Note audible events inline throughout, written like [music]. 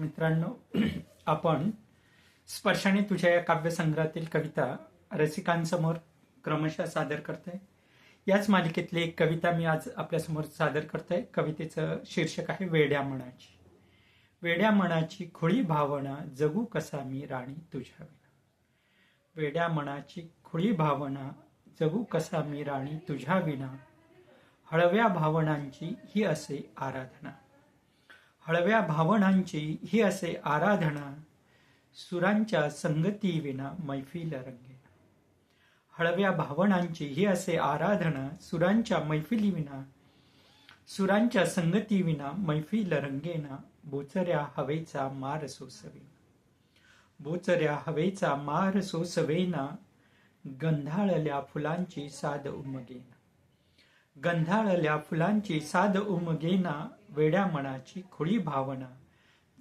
मित्रांनो [clears throat] आपण स्पर्शाने तुझ्या या काव्यसंग्रहातील कविता रसिकांसमोर क्रमशः सादर करतोय. याच मालिकेतली एक कविता मी आज आपल्यासमोर सादर करतोय. कवितेचं शीर्षक आहे वेड्या मनाची. वेड्या मनाची खुळी भावना जगू कसा मी राणी तुझ्या विना. वेड्या मनाची खुळी भावना जगू कसा मी राणी तुझ्या विना. हळव्या भावनांची ही असे आराधना. हळव्या भावनांची ही असे आराधना सुरांच्या संगती विना मैफिल रंगे. हळव्या भावनांची ही असे आराधना सुरांच्या मैफिलीविना सुरांच्या संगती विना मैफिल रंगेना बोचऱ्या हवेचा मार सोसवेना. बोचऱ्या हवेचा मार सोसवेना गंधाळल्या फुलांची साध उमगेना. गंधाळल्या फुलांची साध उमगेना वेड्या मनाची खुळी भावना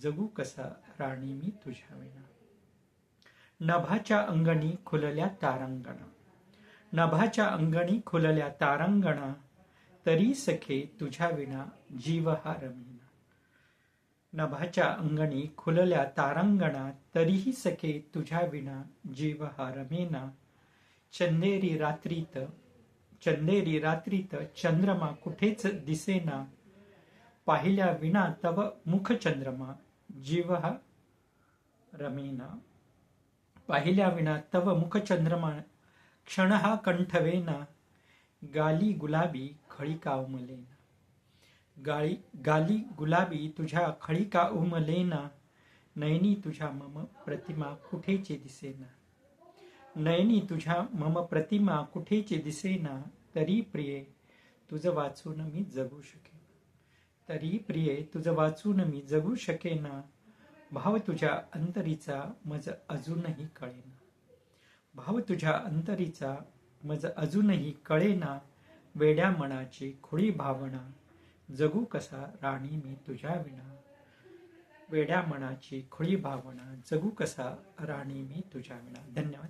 जगू कसा राणी मी तुझ्या विना. नभाच्या अंगणी खुलल्या तारांगणा. नभाच्या अंगणी खुलल्या तारांगणा तरी सखे तुझ्या विना जीव हा रमीना नभाच्या अंगणी खुलल्या तारांगणा तरीही सखे तुझ्या विना जीव हा रमेना चंदेरी रात्रीत चंदेरी रात्रीत चंद्रमा कुठेच दिसेना पाहिल्या विना तव मुख चंद्रमा जीव हा रमेना पाहिल्या विना तव मुख चंद्रमा क्षण हा कंठवेना गाली गुलाबी खळिका उमलेना गाळी गाली गुलाबी तुझ्या खळिका उमलेना नयनी तुझ्या मम प्रतिमा कुठेची दिसेना। नयनी तुझ्या मम प्रतिमा कुठेची दिसेना तरी प्रिये तुझं वाचून मी जगू शकेन। तरी प्रिये तुझं वाचून मी जगू शकेना. भाव तुझ्या अंतरीचा मज अजूनही कळेना. भाव तुझ्या अंतरीचा मज अजूनही कळेना. वेड्या मनाची खुळी भावना जगू कसा राणी मी तुझ्या विना. वेड्या मनाची खुळी भावना जगू कसा राणी मी तुझ्या विना. धन्यवाद.